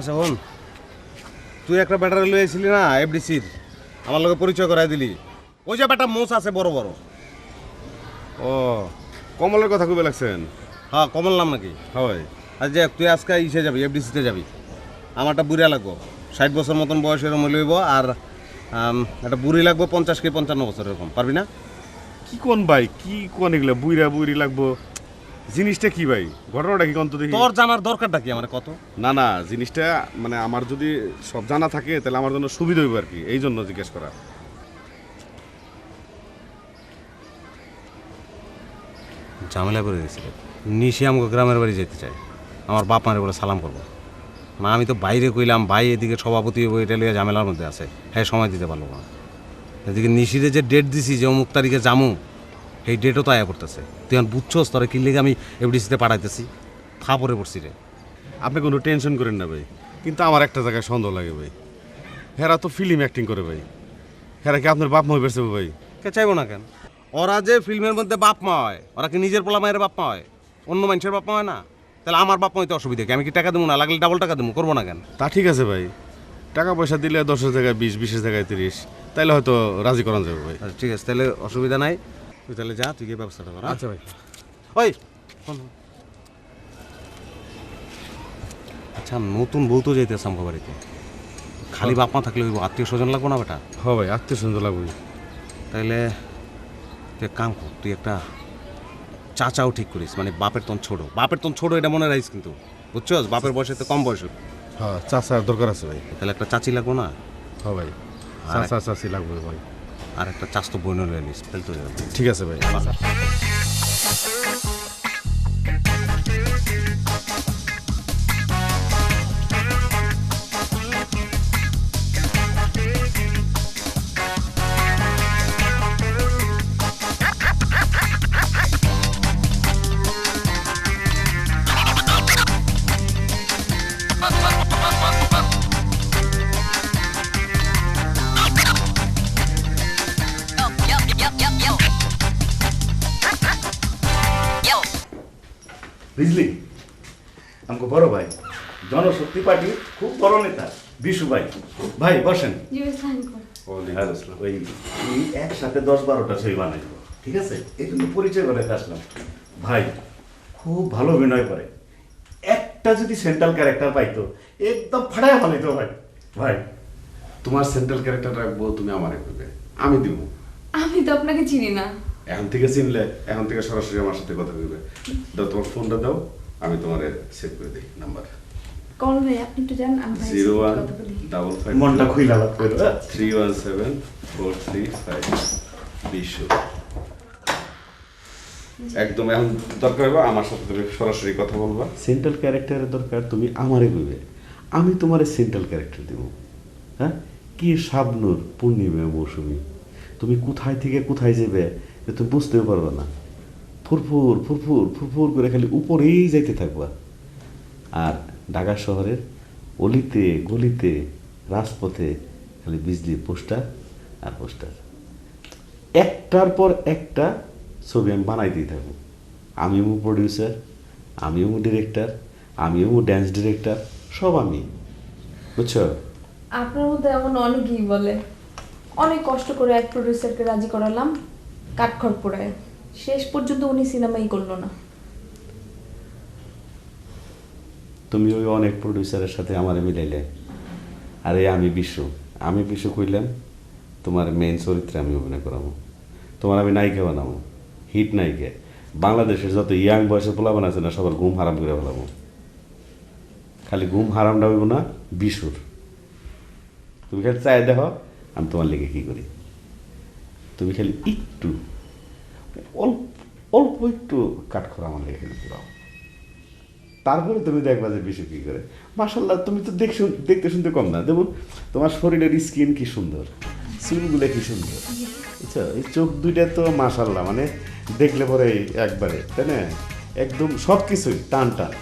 আচ্ছা হন তুই একটা ব্যাটারি লয়ে এসেছিলি না এফডিসির আমার লগে পরিচয় করাই দিলি। ওই যে ব্যাটা মোষ আছে, বড় বড়। ও, কমলের কথা কবে লাগছেন? হ্যাঁ কমল নাম নাকি? হয়। আর যে তুই আজকে ইসে যাবি এফডিসিতে যাবি। আমারটা বুড়া লাগবো। ষাট বছর মতন বয়স এরকম লইব আর একটা বুড়ি লাগবো পঞ্চাশ কি পঞ্চান্ন বছর এরকম। পারবি না? কি কোন ভাই? কি কোন এগুলা? বুইরা বুইরি লাগবো। জিনিসটা কি ভাই? ঘটনাটা কি কন্ত দেখি? তোর জানার দরকারটা কি আমার কত? না না জিনিসটা মানে আমার যদি সব জানা থাকে তাহলে আমার জন্য সুবিধা হইব আর কি। এই জন্য জিজ্ঞেস করা। ঝামেলা করে গেছিল নিশি আমাকে গ্রামের বাড়ি যেতে চাই আমার বাপ মারে বলে সালাম করব। না আমি তো বাইরে কইলাম ভাই এদিকে সভাপতি হইবো, এটা লিয়ে ঝামেলার মধ্যে আছে। হ্যাঁ সময় দিতে পারব না। এদিকে নিশিরে যে ডেট দিছি যে অমুক তারিখে জামু সেই ডেটও তো আয়া করতেছে। তুই এখন বুঝছস তোরা কি লেগে আমি এফডিসিতে পাঠাইতেছি? থা পরে পড়ছি রে। আপনি কোনো টেনশন করেন না ভাই। কিন্তু আমার একটা জায়গায় সন্দেহ লাগে ভাই। হেরা তো ফিল্ম অ্যাক্টিং করে ভাই। হেরা কি আপনার বাপ মা হয়ে ভাই? কে চাইব না কেন? ওরা যে ফিল্মের মধ্যে বাপ মা হয় ওরা কি নিজের পোলা মায়ের বাপ মা হয়? অন্য মানুষের বাপ মা হয় না? তাহলে আমার বাপ মা হইতে অসুবিধা কি? আমি কি টাকা দেবো না? লাগলে ডাবল টাকা দেবো করব না কেন? তা ঠিক আছে ভাই। টাকা পয়সা দিলে দশের জায়গায় বিশ বিশের জায়গায় তিরিশ। তাইলে হয়তো রাজি করানো যাবে ভাই। আচ্ছা, ঠিক আছে। তাহলে অসুবিধা নাই। তুই তাহলে যা তুই গিয়ে ব্যবস্থাটা কর হ্যাঁ? আচ্ছা ভাই। ওই। আচ্ছা নতুন বউ তো যাইতেছে আমার বাড়িতে। খালি বাপ মা থাকলে আত্মীয় স্বজন লাগবো না বেটা? হ ভাই আত্মীয় স্বজন লাগবে তাইলে তুই এক কাম কর তুই একটা চাচাও ঠিক করিস মানে বাপের তন ছোট। বাপের তন ছোট এটা মনে রাখিস কিন্তু বুঝছস? বাপের বয়সে তো কম বয়স হ্যাঁ চাচার দরকার আছে ভাই। তাহলে একটা চাচি লাগবো না? হ ভাই চাষা চাষি লাগবে ভাই। আর একটা বইন তাহলে তো যাবে। ঠিক আছে ভাই বুঝলি? আমাকে বড় ভাই জনশক্তি পার্টির খুব বড় নেতা বিশু ভাই। ভাই বসেন। ওই একসাথে দশ বারোটা ছবি বানাইব ঠিক আছে? এই জন্য পরিচয় করে আসলাম। ভাই খুব ভালো অভিনয় করে। একটা যদি সেন্ট্রাল ক্যারেক্টার পাইতো একদম ফাড়ায় বানাইতো ভাই। ভাই তোমার সেন্ট্রাল ক্যারেক্টার রাখব তুমি আমারে করবে আমি দিব আমি তো আপনাকে চিনি না। এখন থেকে চিনলে এখন থেকে সরাসরি আমার সাথে কথা বলবে। দাও তোমার ফোনটা দাও আমি তোমার সেভ করে দিই নাম্বার কল ভাই আপনি একটু জান আমি জিরো ওয়ান ডাবল ফাইভ মনটা খুইলা লাভ করো হ্যাঁ? Three one seven four three five Bishu. একদম এখন দরকার হবে আমার সাথে তুমি সরাসরি কথা বলবা। সেন্ট্রাল ক্যারেক্টারের দরকার তুমি আমারে কইবে আমি তোমারে সেন্ট্রাল ক্যারেক্টার দেব। হ্যাঁ? কি শাবনুর পূর্ণিমা মৌসুমি? তুমি কোথায় থেকে কোথায় যাবে এটা তুমি বুঝতেও পারবে না। ফুরফুর ফুরফুর ফুরফুর করে খালি উপরেই যাইতে থাকবা। আর ঢাকা শহরের অলিতে, গলিতে, রাজপথে খালি বিজলি পোস্টার আর পোস্টার। একটার পর একটা ছবি আমি বানাইতেই থাকব। আমিও প্রডিউসার আমিও ডিরেক্টর আমিও ড্যান্স ডিরেক্টর সব আমি। বুঝছ? আপনার মধ্যে এমন অনেকেই বলে, অনেক কষ্ট করে এক প্রডিউসারকে রাজি করালাম কাঠখড় পোড়ায়। শেষ পর্যন্ত উনি সিনেমাই করল না। তুমি ওই অনেক প্রডিউসারের সাথে আমার মিলাইলে। আরে আমি বিশ্ব আমি বিশ্ব কইলাম, তোমার মেইন চরিত্রে আমি অভিনয় করাবো। তোমার আমি নায়িকা বানাবো। হিট নায়িকা। বাংলাদেশের যত ইয়াং বয়সে পোলাবান আছে না, সবার ঘুম হারাম করে ফেলাবো। খালি ঘুম হারামটা হইব না, বিশুর। তুমি খালি চাই দেখো, আমি তোমার লেগে কি করি। তুমি খালি একটু অল্প অল্প একটু কাঠখড়া আমার এখানে পুরাও। তারপরে তুমি দেখবে যে বিশু কী করে। মাসাল্লাহ তুমি তো দেখছ, দেখতে শুনতে কম না। দেখুন, তোমার শরীরের স্কিন কি সুন্দর, চুলগুলো কি সুন্দর। আচ্ছা এই চোখ দুইটা তো মাসাল্লাহ মানে দেখলে পরে একবারে, তাই না? একদম সব কিছুই টান টান